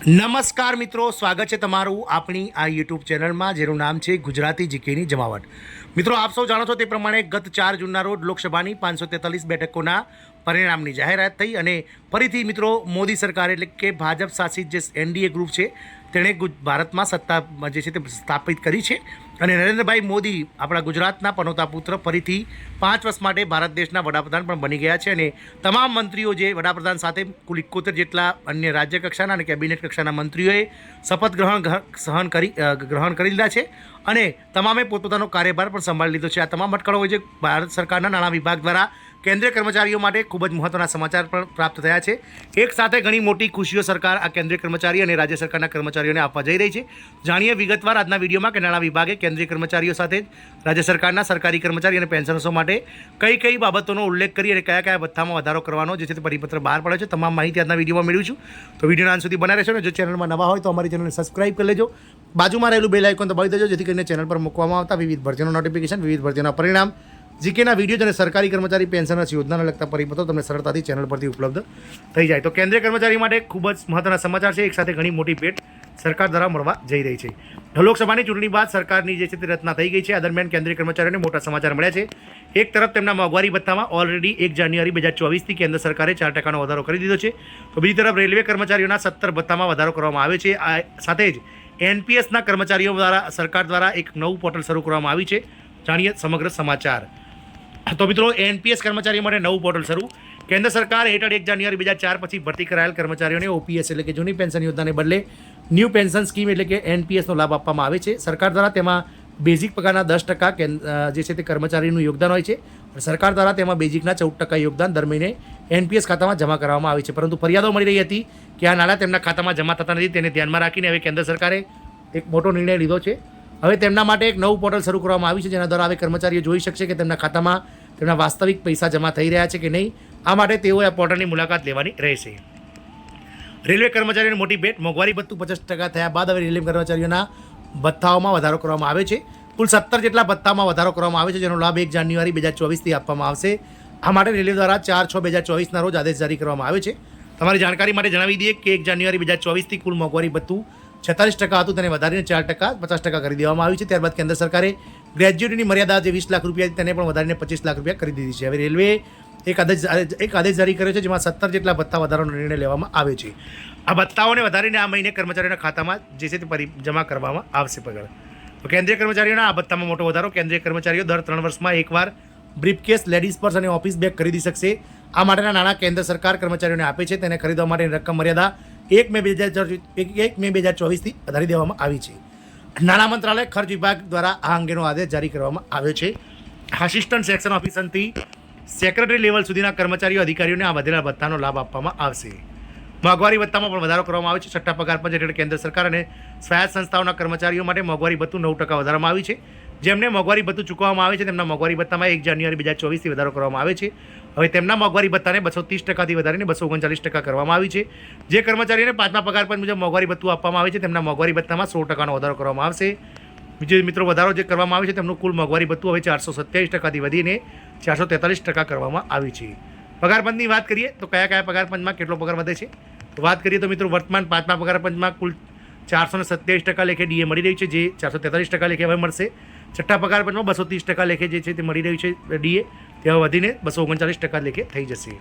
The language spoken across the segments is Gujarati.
નમસ્કાર મિત્રો, સ્વાગત છે તમારું આપણી આ યુટ્યુબ ચેનલમાં, જેનું નામ છે ગુજરાતી જીકેની જમાવટ. મિત્રો, આપ સૌ જાણો છો તે પ્રમાણે ગત ચાર જૂનના રોજ લોકસભાની પાંચસો તેતાલીસ બેઠકોના પરિણામની જાહેરાત થઈ અને ફરીથી મિત્રો, મોદી સરકાર એટલે કે ભાજપ શાસિત જે એનડીએ ગ્રુપ છે તેણે ભારતમાં સત્તા જે છે તે સ્થાપિત કરી છે. અને નરેન્દ્રભાઈ મોદી આપણા ગુજરાતના પનોતા પુત્ર ફરીથી પાંચ વર્ષ માટે ભારત દેશના વડાપ્રધાન પણ બની ગયા છે. અને તમામ મંત્રીઓ જે વડાપ્રધાન સાથે કુલ એકોતેર જેટલા અન્ય રાજ્ય કક્ષાના અને કેબિનેટ કક્ષાના મંત્રીઓએ શપથ ગ્રહણ સહન કરી ગ્રહણ કરી લીધા છે. અને તમામે પોતપોતાનો કાર્યભાર પણ સંભાળી લીધો છે. આ તમામ અટકળો જે ભારત સરકારના નાણાં વિભાગ દ્વારા કેન્દ્રીય કર્મચારીઓ માટે ખૂબ જ મહત્વના સમાચાર પણ પ્રાપ્ત થયા છે. એક સાથે ઘણી મોટી ખુશીઓ સરકાર આ કેન્દ્રીય કર્મચારી અને રાજ્ય સરકારના કર્મચારીઓને આપવા જઈ રહી છે. જાણીએ વિગતવાર આજના વિડીયોમાં કે નાણાં વિભાગે કેન્દ્રીય કર્મચારીઓ સાથે રાજ્ય સરકારના સરકારી કર્મચારી અને પેન્શનર્સો માટે કઈ કઈ બાબતોનો ઉલ્લેખ કરી અને કયા કયા ભથ્થામાં વધારો કરવાનો જે છે તે પરિપત્ર બહાર પડ્યો છે. તમામ માહિતી આજના વિડીયોમાં મેળવું છું તો વિડીયોના અંત સુધી બના રહેશો ને જો ચેનલમાં નવા હોય તો અમારી ચેનલને સબસ્ક્રાઈબ કરી લેજો. બાજુમાં રહેલું બેલ આઇકોન દબાવી દેજો, જેથી કરીને ચેનલ પર મૂકવામાં આવતા વિવિધ ભરતીઓના નોટિફિકેશન વિવિધ ભરતીઓના પરિણામ જીકેના વીડિયો અને સરકારી કર્મચારી પેન્શનના યોજનાને લગતા પરિપત્રો તમને સરળતાથી ચેનલ પરથી ઉપલબ્ધ થઈ જાય. તો કેન્દ્રીય કર્મચારી માટે ખૂબ જ મહત્વના સમાચાર છે. એક સાથે ઘણી મોટી ભેટ સરકાર દ્વારા મળવા જઈ રહી છે. લોકસભાની ચૂંટણી બાદ સરકારની જે છે તે રચના થઈ ગઈ છે. આ દરમિયાન કેન્દ્રીય કર્મચારીઓને મોટા સમાચાર મળ્યા છે. એક તરફ તેમના મોંઘવારી ભથ્થામાં ઓલરેડી એક જાન્યુઆરી બે હજાર ચોવીસથી કેન્દ્ર સરકારે ચાર ટકાનો વધારો કરી દીધો છે. તો બીજી તરફ રેલવે કર્મચારીઓના સત્તર ભથ્થામાં વધારો કરવામાં આવે છે. આ સાથે જ એનપીએસના કર્મચારીઓ દ્વારા સરકાર દ્વારા એક નવું પોર્ટલ શરૂ કરવામાં આવ્યું છે. જાણીએ સમગ્ર સમાચાર. તો મિત્રો એનપીએસ કર્મચારીઓ માટે નવું પોર્ટલ શરૂ. કેન્દ્ર સરકાર હેઠળ એક જાન્યુઆરી બે હજાર ચાર પછી ભરતી કરાયેલ કર્મચારીઓને ઓપીએસ એટલે કે જૂની પેન્શન યોજનાને બદલે ન્યૂ પેન્શન સ્કીમ એટલે કે એનપીએસનો લાભ આપવામાં આવે છે. સરકાર દ્વારા તેમાં બેઝિક પગારના દસ ટકા જે છે તે કર્મચારીનું યોગદાન હોય છે. સરકાર દ્વારા તેમાં બેઝિકના ચૌદ ટકા યોગદાન દર મહિને એનપીએસ ખાતામાં જમા કરવામાં આવે છે. પરંતુ ફરિયાદો મળી રહી હતી કે આ નાણાં તેમના ખાતામાં જમા થતા નથી, તેને ધ્યાનમાં રાખીને હવે કેન્દ્ર સરકારે એક મોટો નિર્ણય લીધો છે. હવે તેમના માટે એક નવું પોર્ટલ શરૂ કરવામાં આવ્યું છે, જેના દ્વારા હવે કર્મચારીઓ જોઈ શકશે કે તેમના ખાતામાં તેમના વાસ્તવિક પૈસા જમા થઈ રહ્યા છે કે નહીં, આ માટે તેઓએ આ પોર્ટલની મુલાકાત લેવાની રહેશે. રેલવે કર્મચારીઓની મોટી ભેટ મોંઘવારી ભથ્થું પચાસ ટકા થયા બાદ હવે રેલવે કર્મચારીઓના ભથ્થાઓમાં વધારો કરવામાં આવે છે. કુલ સત્તર જેટલા ભથ્થામાં વધારો કરવામાં આવે છે, જેનો લાભ એક જાન્યુઆરી બે હજાર ચોવીસથી આપવામાં આવશે. આ માટે રેલવે દ્વારા ચાર છ બે હજાર ચોવીસના રોજ આદેશ જારી કરવામાં આવે છે. તમારી જાણકારી માટે જણાવી દઈએ કે એક જાન્યુઆરી બે હજાર ચોવીસથી કુલ મોંઘવારી ભથ્થું છેતાલીસ ટકા હતું, તેને વધારીને ચાર ટકા, પચાસ ટકા કરી દેવામાં આવ્યું છે. ત્યારબાદ કેન્દ્ર સરકારે ગ્રેજ્યુએટની મર્યાદા જે વીસ લાખ રૂપિયા તેને પણ વધારીને પચીસ લાખ રૂપિયા કરી દીધી છે. હવે રેલવે એક આદેશ એક આદેશ જારી કર્યો છે, જેમાં સત્તર જેટલા ભથ્થા વધારવાનો નિર્ણય લેવામાં આવે છે. આ ભથ્થાઓને વધારીને આ મહિને કર્મચારીઓના ખાતામાં જે છે તે પરી જમા કરવામાં આવશે પગાર. તો કેન્દ્રીય કર્મચારીઓના આ ભથ્થામાં મોટો વધારો. કેન્દ્રીય કર્મચારીઓ દર ત્રણ વર્ષમાં એકવાર બ્રીફકેસ લેડીઝ પર્સ અને ઓફિસ બેગ ખરીદી શકશે. આ માટેના નાણાં કેન્દ્ર સરકાર કર્મચારીઓને આપે છે. તેને ખરીદવા માટેની રકમ મર્યાદા એક મે બે હજાર એક મે બે હજાર ચોવીસથી વધારી દેવામાં આવી છે. નાણાં મંત્રાલય ખર્ચ વિભાગ દ્વારા આ અંગેનો આદેશ જારી કરવામાં આવ્યો છે. આસિસ્ટન્ટ સેક્શન ઓફિસરથી સેક્રેટરી લેવલ સુધીના કર્મચારીઓ, અધિકારીઓને આ વધેલા ભથ્થાનો લાભ આપવામાં આવશે. મોંઘવારી ભથ્થામાં પણ વધારો કરવામાં આવે છે. છઠ્ઠા પગાર પંચ હેઠળ કેન્દ્ર સરકાર અને સ્વાયત્ત સંસ્થાઓના કર્મચારીઓ માટે મોંઘવારી ભથ્થું નવ ટકા વધારવામાં આવ્યું છે. જેમને મોંઘવારી ભથ્થું ચૂકવવામાં આવે છે, તેમના મોંઘવારી ભથ્થામાં એક જાન્યુઆરી બે હજાર ચોવીસથી વધારો કરવામાં આવે છે. હવે તેમના મોંઘવારી ભથ્થાને બસો ત્રીસ ટકાથી વધારીને બસો ઓગણચાલીસ ટકા કરવામાં આવી છે. જે કર્મચારીઓને પાંચમા પગાર પંચ મુજબ મોંઘવારી ભથ્થું આપવામાં આવે છે, તેમના મોંઘવારી ભથ્થામાં સો ટકાનો વધારો કરવામાં આવશે. બીજો મિત્રો વધારો જે કરવામાં આવે છે, તેમનું કુલ મોંઘવારી ભથ્થું હવે ચારસો સત્યાવીસ ટકાથી વધીને ચારસો તેતાલીસ ટકા કરવામાં આવી છે. પગારપંચની વાત કરીએ તો કયા કયા પગાર પંચમાં કેટલો પગાર વધે છે? તો વાત કરીએ તો મિત્રો વર્તમાન પાંચમા પગાર પંચમાં કુલ ચારસો ને સત્યાવીસ ટકા લેખે ડીએ મળી રહ્યું છે, જે ચારસો તેતાલીસ ટકા લેખે હવે મળશે. છઠ્ઠા પગાર પંચમાં બસો ત્રીસ ટકા લેખે જે છે તે મળી રહ્યું છે ડીએ તે વધીને બસો ઓગણચાલીસ ટકા લેખે થઈ જશે.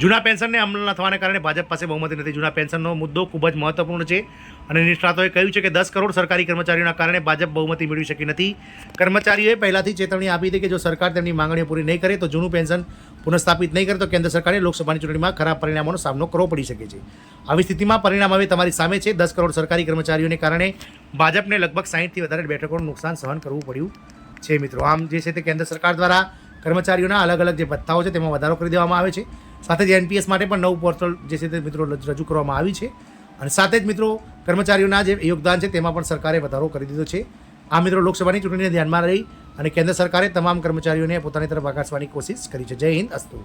જૂના પેન્શનને અમલ ન થવાને કારણે ભાજપ પાસે બહુમતી નથી. જૂના પેન્શનનો મુદ્દો ખૂબ જ મહત્વપૂર્ણ છે અને નિષ્ણાતોએ કહ્યું છે કે દસ કરોડ સરકારી કર્મચારીઓના કારણે ભાજપ બહુમતી મેળવી શકી નથી. કર્મચારીઓએ પહેલાંથી ચેતવણી આપી હતી કે જો સરકાર તેમની માંગણીઓ પૂરી નહીં કરે તો જૂનું પેન્શન પુનઃસ્થાપિત નહીં કરે તો કેન્દ્ર સરકારે લોકસભાની ચૂંટણીમાં ખરાબ પરિણામોનો સામનો કરવો પડી શકે છે. આવી સ્થિતિમાં પરિણામ હવે તમારી સામે છે. દસ કરોડ સરકારી કર્મચારીઓને કારણે ભાજપને લગભગ સાહીઠથી વધારે બેઠકોનું નુકસાન સહન કરવું પડ્યું છે મિત્રો. આમ જે છે તે કેન્દ્ર સરકાર દ્વારા કર્મચારીઓના અલગ અલગ જે ભથ્થાઓ છે તેમાં વધારો કરી દેવામાં આવે છે. સાથે જ એનપીએસ માટે પણ નવું પોર્ટલ જે છે તે મિત્રો રજૂ કરવામાં આવી છે. અને સાથે જ મિત્રો કર્મચારીઓના જે યોગદાન છે તેમાં પણ સરકારે વધારો કરી દીધો છે. આ મિત્રો લોકસભાની ચૂંટણીને ધ્યાનમાં રહી અને કેન્દ્ર સરકારે તમામ કર્મચારીઓને પોતાની તરફ આકર્ષવાની કોશિશ કરી છે. જય હિન્દ, અસ્તુ.